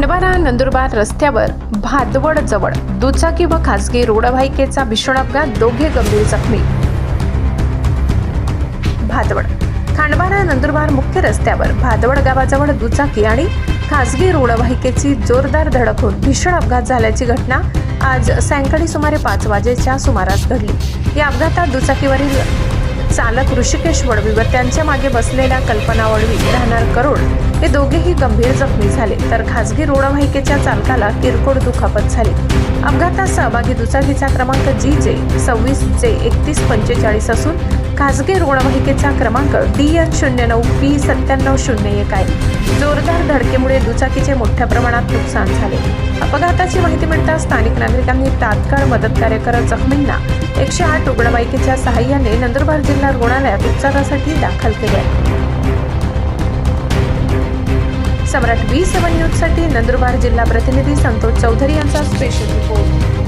नंदुरबार रस्त्यावर भादवड जवळ दुचाकी व खासगी रुग्णवाहिकेचा भीषण अपघात दोघे गंभीर जखमी. भादवड. खांडबारा नंदुरबार मुख्य रस्त्यावर भादवड गावाजवळ दुचाकी आणि खासगी रुग्णवाहिकेची जोरदार धडक होऊन भीषण अपघात झाल्याची घटना आज सायंकाळी सुमारे पाच वाजेच्या सुमारास घडली. या अपघातात दुचाकीवरील चालक ऋषिकेश वडवी व त्यांच्या मागे बसलेल्या कल्पना वडवी राहणार करोड हे दोघेही गंभीर जखमी झाले तर खासगी रुग्णवाहिकेच्या चालकाला किरकोळ दुखापत झाली. अपघातात सहभागी दुचाकीचा क्रमांक जी जे सव्वीस जे एकतीस पंचेचाळीस असून खासगी रुग्णवाहिकेचा क्रमांक डी एच शून्य नऊ पी सत्त्याण्णव शून्य एक आहे. जोरदार धडकेमुळे दुचाकीचे मोठ्या प्रमाणात नुकसान झाले. अपघाताची माहिती मिळताच स्थानिक नागरिकांनी तात्काळ मदत कार्य करत जखमींना एकशे आठ रुग्णवाहिकेच्या सहाय्याने नंदुरबार जिल्हा रुग्णालयात उपचारासाठी दाखल केले आहे. सम्राट बी सेवन न्यूजसाठी नंदुरबार जिल्हा प्रतिनिधी संतोष चौधरी यांचा स्पेशल रिपोर्ट